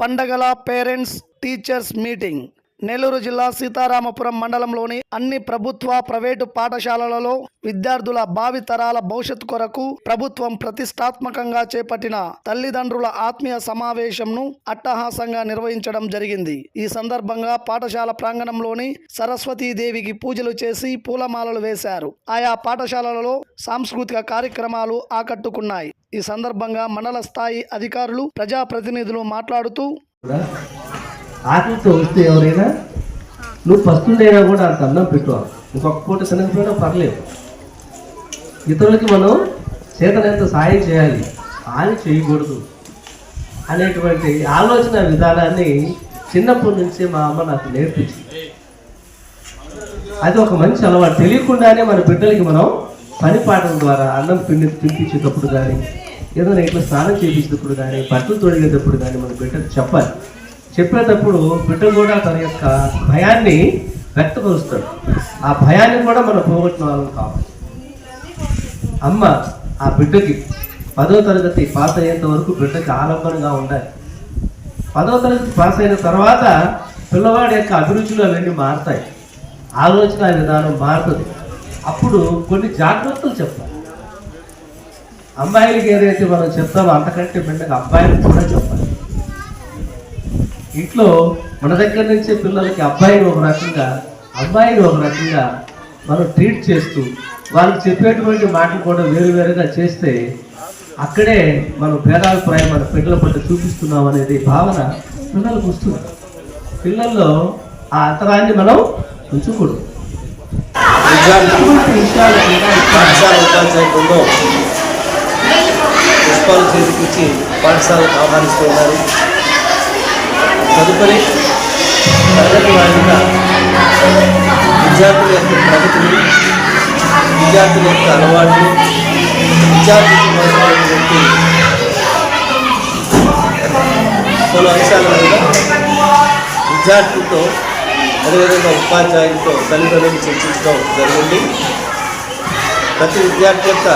పండగల parents teachers meeting. Nellore జిల్లా సీతారామపురం మండలంలోని అన్ని ప్రభుత్వ ప్రైవేటు పాఠశాలలలో విద్యార్థుల భావి తరాల కొరకు ప్రభుత్వం ప్రతిష్టాత్మకంగా చేపట్టిన తల్లిదండ్రుల ఆత్మీయ సమావేశంను అట్టహాసంగా నిర్వహించడం జరిగింది. ఈ సందర్భంగా పాఠశాల ప్రాంగణంలోని సరస్వతీదేవికి పూజలు చేసి పూలమాలలు వేశారు. ఆయా పాఠశాలలలో సాంస్కృతిక కార్యక్రమాలు ఆకట్టుకున్నాయి. ఈ సందర్భంగా మండల స్థాయి అధికారులు ప్రజాప్రతినిధులు మాట్లాడుతూ కూడా ఆకలితో వస్తే ఎవరైనా నువ్వు పస్తుండైనా కూడా అంత అన్నం పెట్టు ఇంకొక పూట తినకపోయినా పర్లేదు. ఇతరులకి మనం చేతనంత సాయం చేయాలి. హాని చేయకూడదు. అనేటువంటి ఆలోచన విధానాన్ని చిన్నప్పటి నుంచే మా అమ్మ నాకు నేర్పించింది. అది ఒక మంచి అలవాటు. తెలియకుండానే మన బిడ్డలకి మనం పని పాటల ద్వారా అన్నం పిండి తినిపించేటప్పుడు కానీ ఏదైనా ఇట్లా స్నానం చేయించేటప్పుడు కానీ బట్టలు తొడిగేటప్పుడు కానీ మన బిడ్డకు చెప్పాలి. చెప్పేటప్పుడు బిడ్డ కూడా తన యొక్క భయాన్ని వ్యక్తపరుస్తాడు. ఆ భయాన్ని కూడా మనం పోగొట్టిన వాళ్ళం కావాలి. అమ్మ ఆ బిడ్డకి పదో తరగతి పాస్ అయ్యేంత వరకు బిడ్డకి ఆలంబనగా ఉండాలి. పదో తరగతి పాస్ అయిన తర్వాత పిల్లవాడి యొక్క అభిరుచులు అవన్నీ మారుతాయి. ఆలోచన విధానం మారుతుంది. అప్పుడు కొన్ని జాగ్రత్తలు చెప్పాలి. అమ్మాయిలకి ఏదైతే మనం చెప్తామో అంతకంటే బిడ్డకి అబ్బాయిలకు కూడా చెప్పాలి. ఇంట్లో మన దగ్గర నుంచే పిల్లలకి అబ్బాయిని ఒక రకంగా అమ్మాయిని ఒక రకంగా మనం ట్రీట్ చేస్తూ వాళ్ళకి చెప్పేటువంటి మాటలు కూడా వేరు వేరుగా చేస్తే అక్కడే మనం భేదాభిప్రాయం మన పిల్లల పట్ల చూపిస్తున్నాం అనేది భావన పిల్లలకు వస్తుంది. పిల్లల్లో ఆ అంతరాన్ని మనం ఉంచకూడదు. ఇటువంటి పాఠశాల ఉపాధ్యాయ పుష్పాలు చేతికిచ్చి పాఠశాలకు ఆహ్వానిస్తూ ఉన్నారు తదుపరి తరగతి వారీగా విద్యార్థుల యొక్క ప్రగతిని విద్యార్థుల యొక్క అలవాట్లు విద్యార్థులకు అవసరమైనటువంటి పలు అంశాల మీద విద్యార్థులతో అదేవిధంగా ఉపాధ్యాయులతో తల్లిదండ్రులు చర్చించడం జరిగింది. ప్రతి విద్యార్థి యొక్క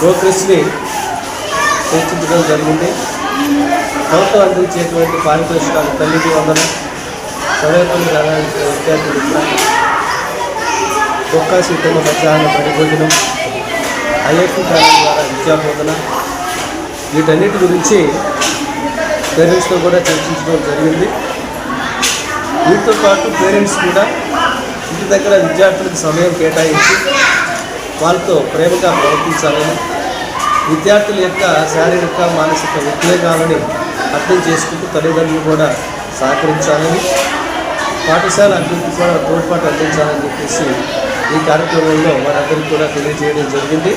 ప్రోగ్రెస్ని చర్చించడం జరిగింది. ప్రభుత్వం అందించేటువంటి పారితోషికాలు తల్లికి వందలు చదువుకుని రావాల్సిన విద్యార్థులు ఒక్క సీతమ్మ మధ్యాహ్న పరిభోజనం ఐఐటి కాలం ద్వారా విద్యా బోధన వీటన్నిటి గురించి పేరెంట్స్తో కూడా చర్చించడం జరిగింది. వీటితో పాటు పేరెంట్స్ కూడా ఇంటి దగ్గర విద్యార్థులకు సమయం కేటాయించి వాళ్ళతో ప్రేమగా ప్రవర్తించాలని విద్యార్థుల యొక్క శారీరక మానసిక ఉద్వేగాలని అర్థం చేసుకుంటూ తల్లిదండ్రులు కూడా సహకరించాలని పాఠశాల అభివృద్ధి కూడా తోడ్పాటు అందించాలని చెప్పేసి ఈ కార్యక్రమంలో వారందరికీ కూడా తెలియజేయడం జరిగింది.